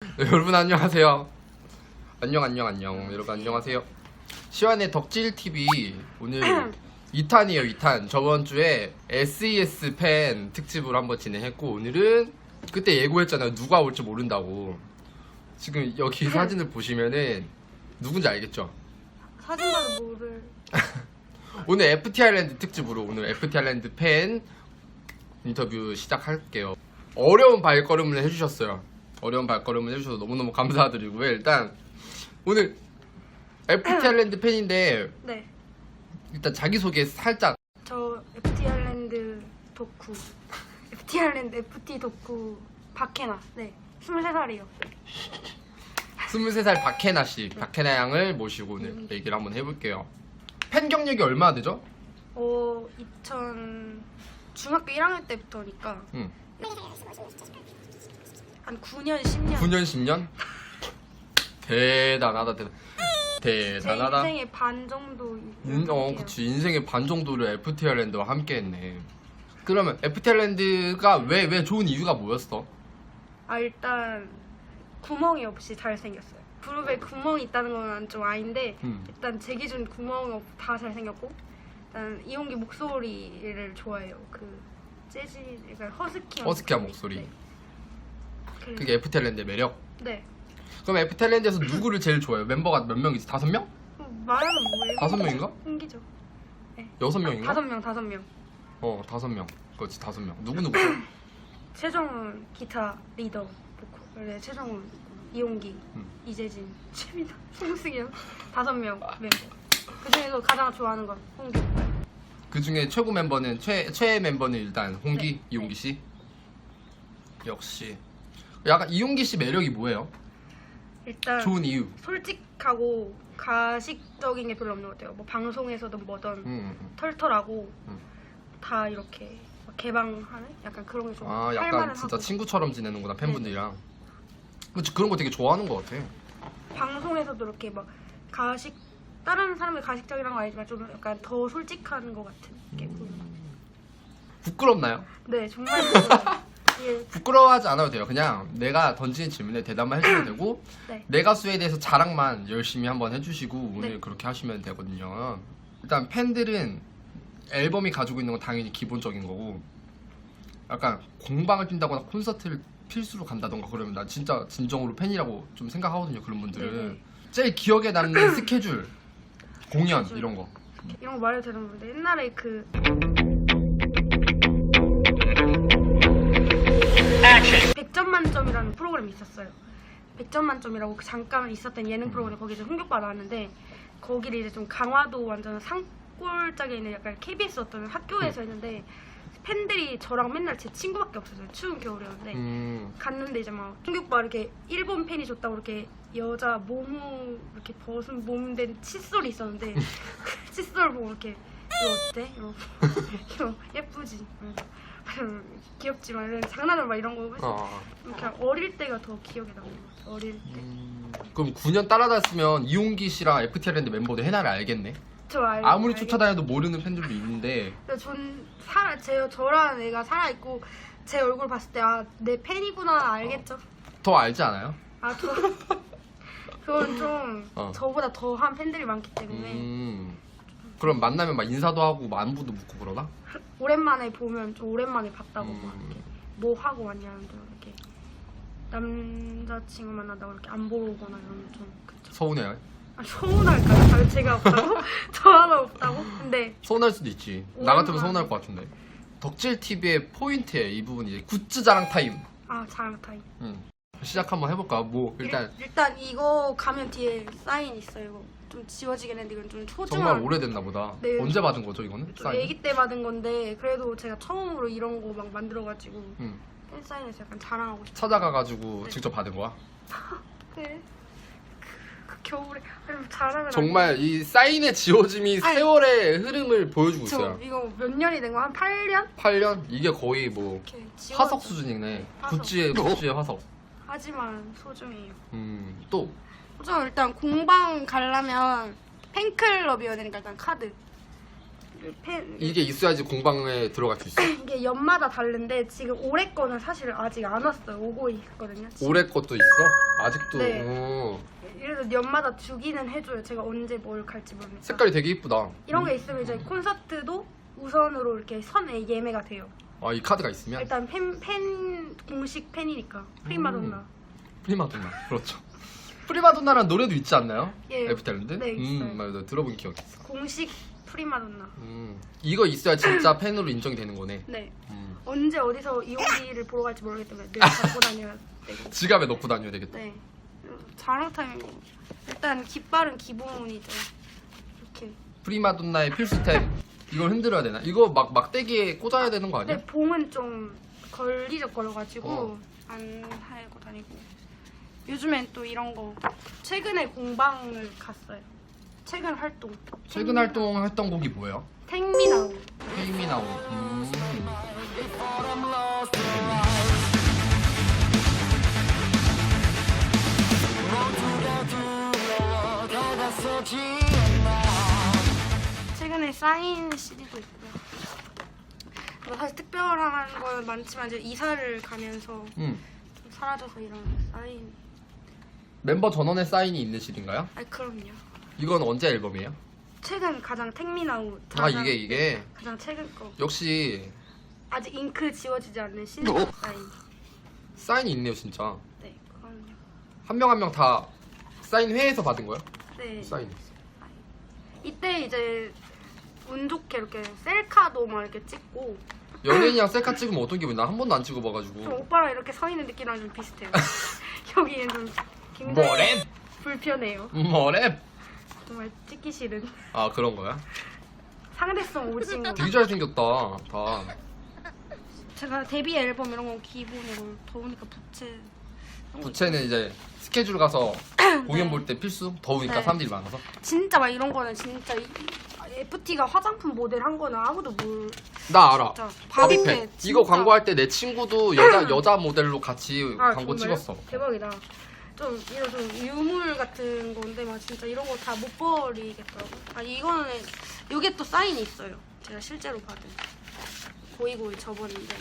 네, 여러분 안녕하세요. 안녕 안녕 안녕. 여러분 안녕하세요. 시완의 덕질 TV 오늘 2탄이에요 2탄. 저번 주에 SES 팬 특집으로 한번 진행했고 오늘은 그때 예고했잖아요. 누가 올지 모른다고. 지금 여기 사진을 보시면은 누군지 알겠죠? 사진 봐도 모를. 오늘 FT 아일랜드 특집으로 오늘 FT 아일랜드 팬 인터뷰 시작할게요. 어려운 발걸음을 해주셨어요. 어려운 발걸음을 해주셔서 너무너무 감사드리고요. 일단 오늘 FT 아일랜드 팬인데 네. 일단 자기소개 살짝 저 FT 아일랜드 덕후. FT 아일랜드 FT 덕후 박해나. 네. 23살이요. 23살 박해나 씨, 박해나 양을 모시고 오늘 얘기를 한번 해볼게요. 팬 경력이 얼마나 되죠? 어, 2000 중학교 1학년 때부터니까 응. 한 9년 10년. 9년, 10년? 대단하다, 대단. 제 대단하다. 인생의 반 정도. 인, 어, 할게요. 그치. 인생의 반 정도를 FT 아일랜드와 함께 했네. 그러면 FT 아일랜드가 왜, 왜 좋은 이유가 뭐였어? 아 일단 구멍이 없이 잘 생겼어요. 그룹에 구멍이 있다는 건 좀 아닌데 음. 일단 제 기준 구멍 없- 다 잘생겼고 일단 이용기 목소리를 좋아해요. 그 재즈 약간 허스키 허스키한 목소리. 네. 그- 그게 아일랜드의 매력. 네. 그럼 FT 아일랜드에서 누구를 제일 좋아해요? 멤버가 몇 명이지? 다섯 명? 음, 말하면 뭐예요? 다섯 명인가? 홍기죠. 여섯 명인가? 다섯 명, 다섯 명. 어, 다섯 명. 그렇지, 다섯 명. 누구 누구? 최정훈 기타 리더 보컬. 네, 최정훈, 이용기, 음. 이재진, 최민아, 송승현 다섯 명 멤버. 그 중에서 가장 좋아하는 건 홍기. 그 중에 최고 멤버는, 최, 최애 멤버는 일단 홍기, 네. 이용기 씨. 역시. 약간 이용기 씨 매력이 뭐예요? 일단 좋은 이유. 솔직하고 가식적인 게 별로 없는 것 같아요. 뭐 방송에서든 뭐든 음, 음, 음. 털털하고 음. 다 이렇게 막 개방하는 약간 그런 게 좀 아, 약간 진짜 친구처럼 지내는구나, 팬분들이랑. 그치, 그런 거 되게 좋아하는 것 같아. 방송에서도 이렇게 막 가식 다른 사람들 가식적이란 건 아니지만 좀 약간 더 솔직한 것 같은 게 보여요. 부끄럽나요? 네 정말 그래요. 예, 부끄러워하지 않아도 돼요. 그냥 내가 던지는 질문에 대답만 해주면 되고 네. 내 가수에 대해서 자랑만 열심히 한번 해주시고 오늘 네. 그렇게 하시면 되거든요. 일단 팬들은 앨범이 가지고 있는 건 당연히 기본적인 거고 약간 공방을 뛴다거나 콘서트를 필수로 간다던가 그러면 난 진짜 진정으로 팬이라고 좀 생각하거든요. 그런 분들은 네네. 제일 기억에 남는 스케줄, 공연 스케줄. 이런 거. 이런 거 말해도 되는 건데 옛날에 그 100점 만점이라는 프로그램이 있었어요. 100점 만점이라고 그 잠깐 있었던 예능 프로그램 거기서 흥격과 나왔는데 거기를 이제 좀 강화도 완전 산골짜기에 있는 약간 KBS 어떤 학교에서 했는데 팬들이 저랑 맨날 제 친구밖에 없었어요. 추운 겨울이었는데 음, 갔는데 이제 막 흥국바 이렇게 일본 팬이 줬다고 이렇게 여자 몸 이렇게 벗은 몸된 칫솔이 있었는데 그 칫솔 보고 이렇게 이거 어때? 이러고 이거 예쁘지? 이러면서 귀엽지만 이런 장난을 막 이런 거 해서 어. 그냥 어릴 때가 더 기억에 남는 것 같아요. 어릴 때. 음, 그럼 9년 따라다녔으면 이용기 씨랑 FT 아일랜드 멤버들 해나를 알겠네. 저 알, 아무리 알겠- 쫓아다녀도 모르는 팬들도 있는데 근데 전 살아 제 저라는 애가 살아 있고 제 얼굴 봤을 때 아 내 팬이구나 알겠죠? 더 알지 않아요? 아 저 그건 좀 어. 저보다 더한 팬들이 많기 때문에 음. 그럼 만나면 막 인사도 하고 막 안부도 묻고 그러나? 오랜만에 보면 좀 오랜만에 봤다고 막 음. 이렇게 뭐 하고 왔냐는 좀 이렇게 남자친구 만난다고 이렇게 안 보러 오거나 이러면 좀 그쵸 서운해요. 아, 서운할까요? 아, 제가 없다고? 저 하나 없다고? 근데 서운할 수도 있지. 나 같으면 오랜만에. 서운할 것 같은데. 덕질 TV의 포인트에 이 부분 이제 굿즈 자랑 타임. 아 자랑 타임 음. 시작 한번 해볼까? 뭐 일단 일, 단 이거 가면 뒤에 사인 있어요 이거 좀 지워지긴 했는데 이건 좀 초중한 정말 오래됐나 보다. 네. 언제 받은 거죠 이거는? 좀 사인? 애기 때 받은 건데 그래도 제가 처음으로 이런 거 막 만들어가지고 음. 팬 사인해서 약간 자랑하고 싶어요 찾아가가지고 네. 직접 받은 거야. 네. 그, 그 겨울에 자랑을 정말 이 사인의 지워짐이 아니. 세월의 흐름을 보여주고 저 있어요. 이거 몇 년이 된 거 한 8년? 8년? 이게 거의 뭐 이렇게. 화석 수준이네. 화석. 굿즈의 굿즈의 화석. 하지만 소중해요. 음, 또 우선 일단 공방 가려면 팬클럽이어야 되니까 일단 카드. 팬 이게 있어야지 공방에 들어갈 수 있어. 이게 연마다 다른데 지금 올해 거는 사실 아직 안 왔어요. 오고 있거든요. 지금. 올해 것도 있어? 아직도. 네. 어. 그래서 연마다 주기는 해줘요. 제가 언제 뭘 갈지 모르니까. 색깔이 되게 이쁘다. 이런 게 있으면 이제 콘서트도 우선으로 이렇게 선에 예매가 돼요. 아, 이 카드가 있으면 일단 팬, 팬 공식 팬이니까 프리마돈나. 프리마돈나. 그렇죠. 프리마돈나라는 노래도 있지 않나요? 예. 에프텔랜드? 네, 있어요. 음, 맞아. 들어본 기억이 있어. 공식 프리마돈나. 음. 이거 있어야 진짜 팬으로 인정이 되는 거네. 네. 음. 언제 어디서 이용기를 보러 갈지 모르기 때문에 늘 갖고 다녀야 되고. 지갑에 넣고 다녀야 되겠다. 네. 자랑 타임. 일단 깃발은 기본이죠. 이렇게. 프리마돈나의 필수템. 이걸 흔들어야 되나? 이거 막 막대기에 꽂아야 되는 거 아니야? 근데 봉은 좀 걸리적거려가지고 어. 안 하고 다니고. 요즘엔 또 이런 거. 최근에 공방을 갔어요. 최근 활동. 최근 활동 했던 곡이 뭐예요? 탱미나우. 페이미나오. 음. 최근에 사인 CD도 있고요. 뭐 사실 특별한 건 많지만 이제 이사를 가면서 음. 좀 사라져서 이런 사인. 멤버 전원의 사인이 있는 실인가요? 아 그럼요. 이건 언제 앨범이에요? 최근 가장 탱미나우. 아 가장- 이게 이게 가장 최근 거. 역시 아직 잉크 지워지지 않는 신작 사인. 사인이 있네요 진짜 네, 그럼요. 한 명 한 명 다 사인 회에서 받은 거야? 네. 사인 이때 이제 운 좋게 이렇게 셀카도 막 이렇게 찍고 연예인이랑 셀카 찍으면 어떤 기분이 나 한 번도 안 좀 찍어봐가지고 오빠랑 이렇게 서 있는 느낌이랑 좀 비슷해요. 여기는 좀 굉장히 뭐래? 불편해요. 뭐래? 정말 찍기 싫은 아 그런 거야? 상대성 오징어. 되게 잘생겼다 다 제가 데뷔 앨범 이런 건 기본이고 더우니까 부채. 부채는 이제 스케줄 가서 공연 볼 때 필수? 더우니까 네. 사람들이 많아서 진짜 막 이런 거는 진짜 이- FT가 화장품 모델 한 거는 아무도 몰. 나 알아 진짜 바비펫 바비펫. 이거 진짜. 광고할 때 내 친구도 여자 여자 모델로 같이 아, 광고 정말요? 찍었어 대박이다. 좀 이런 좀 유물 같은 건데 막 진짜 이런 거 다 못 버리겠더라고. 아 이거는 이게 또 사인이 있어요. 제가 실제로 받은 고이고이 접었는데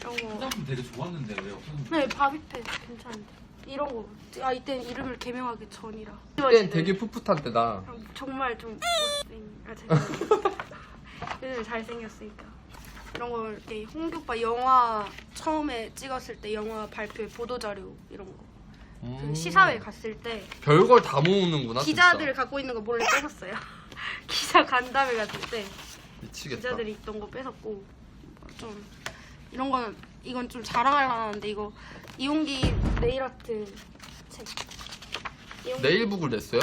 이런 거. 화장품 되게 좋았는데 왜 없었는지 네 바비펫 괜찮은데 이런 거. 아 이때는 이름을 개명하기 전이라. 그땐 되게 풋풋한 때다 정말 좀 못생. 아 죄송해요. 요즘 잘생겼으니까. 이런 거 이렇게 홍규 오빠 영화 처음에 찍었을 때 영화 발표 보도 자료 이런 거. 그 음. 시사회 갔을 때 별걸 다 모으는구나 기자들 진짜. 갖고 있는 거 몰래 뺏었어요. 기자 간담회 갔을 때 미치겠다 기자들이 있던 거 뺏었고 좀 이런 거는 이건 좀 자랑할 만한데 이거 이용기 네일 아트 책. 이용기- 네일 북을 냈어요?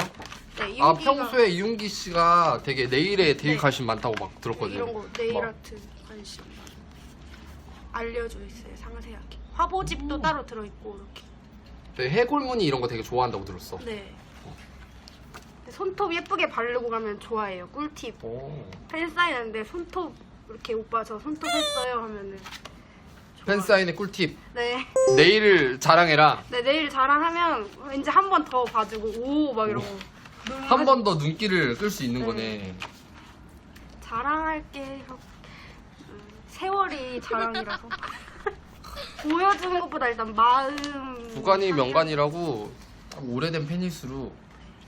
네, 아 이용기가 평소에 이윤기 씨가 되게 네일에 되게 네. 관심 많다고 막 들었거든요. 이런 거 네일 막 아트 관심 알려져 있어요 상세하게. 화보집도 따로 들어 있고 이렇게. 되게 해골무늬 이런 거 되게 좋아한다고 들었어. 네. 손톱 예쁘게 바르고 가면 좋아해요. 꿀팁. 오. 팬 사인하는데 손톱 이렇게 오빠 저 손톱 했어요 하면은 팬 사인의 꿀팁. 네. 네일을 자랑해라. 네 내일 자랑하면 왠지 한 번 더 봐주고 오 막 이러고 눈한번 더 눈길을 끌 수 있는 네. 거네. 자랑할게 음, 세월이 자랑이라서 보여주는 것보다 일단 마음 구간이 명간이라고 딱 오래된 팬일수록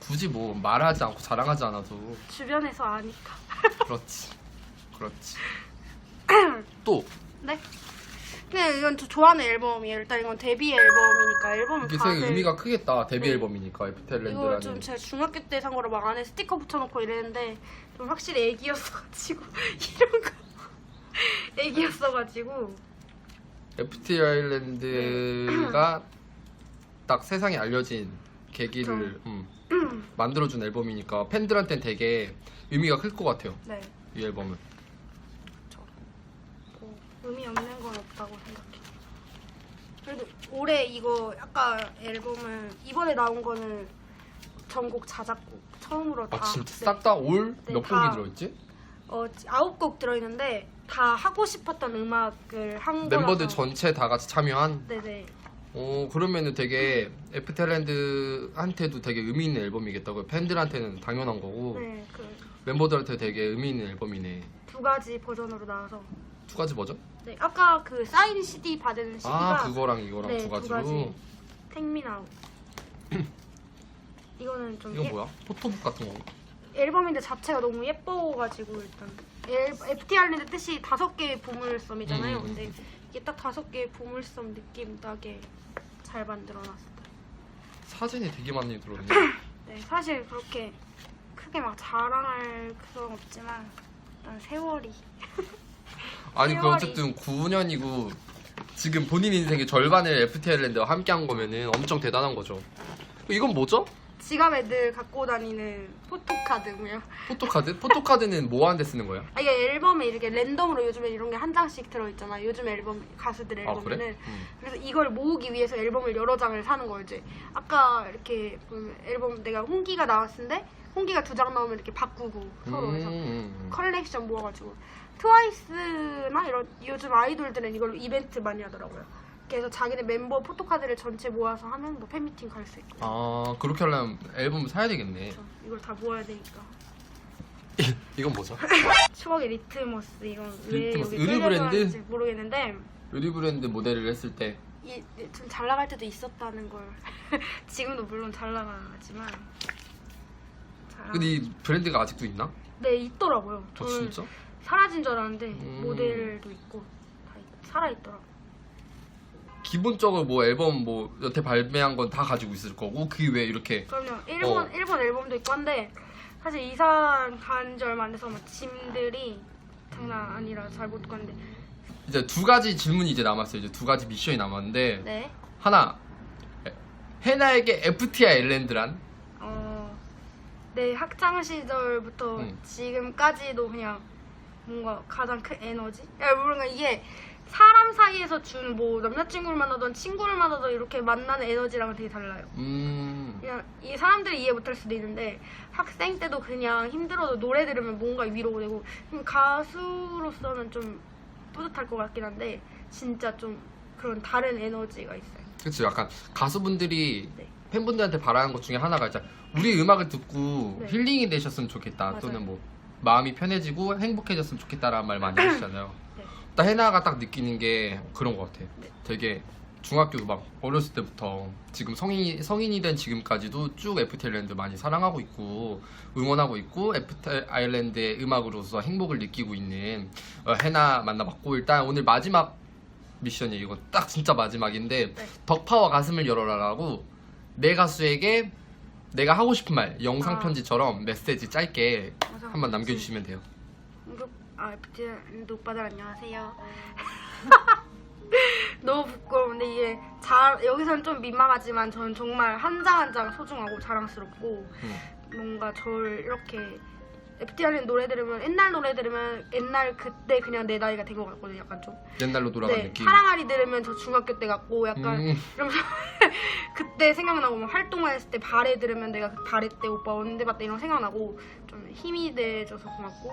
굳이 뭐 말하지 않고 자랑하지 않아도 주변에서 아니까 그렇지. 그렇지. 또 네. 근데 이건 저 좋아하는 앨범이에요. 일단 이건 데뷔 앨범이니까 앨범을 이게 다들 되게 의미가 크겠다. 데뷔 네. 앨범이니까 이거 에프텔랜드라는. 좀 제가 중학교 때 산 거라 막 안에 스티커 붙여놓고 이랬는데 좀 확실히 애기였어가지고 이런 거 애기였어가지고 FT 아일랜드가 딱 세상에 알려진 계기를 음, 만들어준 앨범이니까 팬들한테는 되게 의미가 클 것 같아요. 네 이 앨범은. 뭐 의미 없는 건 없다고 생각해. 그래도 올해 이거 아까 앨범을 이번에 나온 거는 전곡 자작곡 처음으로 다 아 진짜 네. 싹 다 올 네, 몇 다. 곡이 들어있지? 어, 아홉 곡 들어있는데 다 하고 싶었던 음악을 한 멤버들 거라서. 전체 다 같이 참여한. 네네 어 그러면은 되게 FT랜드한테도 되게 의미 있는 앨범이겠다고요. 팬들한테는 당연한 거고. 네, 그 멤버들한테 되게 의미 있는 앨범이네. 두 가지 버전으로 나와서 두 가지 버전? 네 아까 그 사인 CD 받은 CD가 아 그거랑 이거랑 네, 두두 가지로. 가지. 택미나우 이거는 좀 이건 예- 뭐야? 포토북 같은 거. 앨범인데 자체가 너무 예뻐가지고 일단 FT 아일랜드 뜻이 다섯 개의 보물섬이잖아요. 음, 음, 근데 이게 딱 다섯 개의 보물섬 느낌 나게 잘 만들어놨어요. 사진이 되게 많이 들어있네. 네, 사실 그렇게 크게 막 자랑할 그건 없지만 일단 세월이 아니 그 세월이. 어쨌든 9년이고 지금 본인 인생의 절반을 FT 아일랜드와 함께한 거면은 엄청 대단한 거죠. 이건 뭐죠? 지갑에 늘 갖고 다니는 포토카드고요. 포토카드? 포토카드는 뭐 하는데 쓰는 거야? 아, 이게 앨범에 이렇게 랜덤으로 요즘에 이런 게 한 장씩 들어있잖아. 요즘 앨범 가수들 아 앨범에는 그래? 음. 그래서 이걸 모으기 위해서 앨범을 여러 장을 사는 거지. 아까 이렇게 보면 앨범 내가 홍기가 나왔는데 홍기가 두 장 나오면 이렇게 바꾸고 서로 해서 음. 컬렉션 모아가지고 트와이스나 이런 요즘 아이돌들은 이걸로 이벤트 많이 하더라고요. 그래서 자기네 멤버 포토카드를 전체 모아서 하면 뭐 팬미팅 갈 수 있고. 아 그렇게 하려면 앨범 사야 되겠네. 그래서 이걸 다 모아야 되니까. 이건 뭐죠? 추억의 리트머스 이건 왜 리트머스. 여기 의류 브랜드? 모르겠는데 의리 브랜드 모델을 했을 때 이좀 잘 나갈 때도 있었다는 걸 지금도 물론 잘 나가지만 잘 근데 이 브랜드가 아직도 있나? 네 있더라고요. 어 저는 진짜? 사라진 줄 알았는데 음. 모델도 있고 다 살아 있더라고. 기본적으로 뭐 앨범 뭐 여태 발매한 건 다 가지고 있을 거고 그 외에 이렇게 그럼요. 일본 어. 일본 앨범도 있고 한데 사실 이사 간지 얼마 안 돼서 막 짐들이 장난 아니라 잘못 갔는데 이제 두 가지 질문이 이제 남았어요. 이제 두 가지 미션이 남았는데 네. 하나 해나에게 FT 아일랜드란 어, 네 학창 시절부터 음. 지금까지도 그냥 뭔가 가장 큰 에너지? 야, 뭔가 이게 사람 사이에서 준 뭐 남자친구를 만나던 친구를 만나던 이렇게 만나는 에너지랑은 되게 달라요. 음 그냥 이 사람들이 이해 못할 수도 있는데 학생 때도 그냥 힘들어도 노래 들으면 뭔가 위로가 되고 그냥 가수로서는 좀 뿌듯할 것 같긴 한데 진짜 좀 그런 다른 에너지가 있어요. 그치 약간 가수분들이 네. 팬분들한테 바라는 것 중에 하나가 진짜 우리 음악을 듣고 네. 힐링이 되셨으면 좋겠다 맞아요. 또는 뭐 마음이 편해지고 행복해졌으면 좋겠다라는 말 많이 하시잖아요. 네. 딱 해나가 딱 느끼는 게 그런 것 같아. 네. 되게 중학교 막 어렸을 때부터 지금 성인 성인이 된 지금까지도 쭉 FT 아일랜드 많이 사랑하고 있고 응원하고 있고 FT 아일랜드의 음악으로서 행복을 느끼고 있는 어, 해나 만나봤고 일단 오늘 마지막 미션이 이거 딱 진짜 마지막인데 네. 덕파와 가슴을 열어라라고 내 가수에게 내가 하고 싶은 말 영상 아. 편지처럼 메시지 짧게. 한번 남겨주시면 돼요. 아 FT 오빠들 안녕하세요. 너무 부끄러운데 이게 자, 여기서는 좀 민망하지만 저는 정말 한 장 한 장 소중하고 자랑스럽고 음. 뭔가 저를 이렇게 FT 하는 노래 들으면 옛날 노래 들으면 옛날 그때 그냥 내 나이가 된 것 같거든요 약간 좀 옛날로 돌아간 네, 느낌. 사랑아리 들으면 저 중학교 때 같고 약간 음. 이러면서 그때 생각나고 막 활동했을 때 발에 들으면 내가 그 발에 때 오빠 언제 봤다 이런 거 생각나고 좀 힘이 돼줘서 고맙고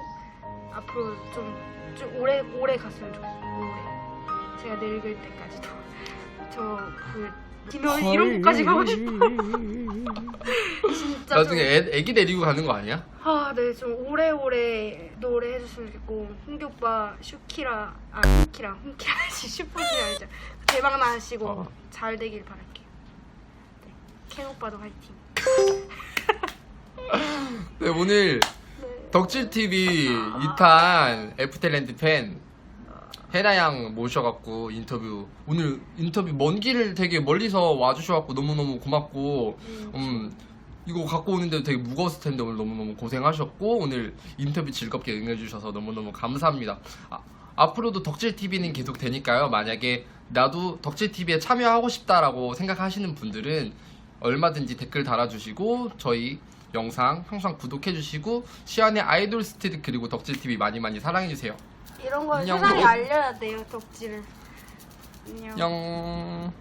앞으로 좀, 좀 오래 오래 갔으면 좋겠어요 오래 제가 늙을 때까지도 저그 김현 이런 곳까지 가고 싶어 진짜 나중에 좀, 애, 애기 데리고 가는 거 아니야? 아, 네, 좀 오래오래 노래 해줬으면 좋겠고 홍기 오빠 슈키라 아 슈키라 홍키라 씨 슈퍼주니어 알죠? 대박 나시고 어. 잘 되길 바랄게요. 네, 켄 오빠도 화이팅. 네 오늘 네. 덕질 TV 2탄 FT랜드 팬 해나 양 모셔갖고 인터뷰. 오늘 인터뷰 먼 길을 되게 멀리서 와주셔갖고 너무너무 고맙고 음, 음 이거 갖고 오는데 되게 무거웠을 텐데 오늘 너무너무 고생하셨고 오늘 인터뷰 즐겁게 응해주셔서 너무너무 감사합니다. 아, 앞으로도 덕질 TV는 계속 되니까요. 만약에 나도 덕질 TV에 참여하고 싶다라고 생각하시는 분들은 얼마든지 댓글 달아주시고 저희 영상 항상 구독해주시고 시안의 아이돌 스트릿 그리고 덕질 TV 많이 많이 사랑해주세요 이런 걸 안녕. 세상에 알려야 돼요 덕질을. 안녕. 안녕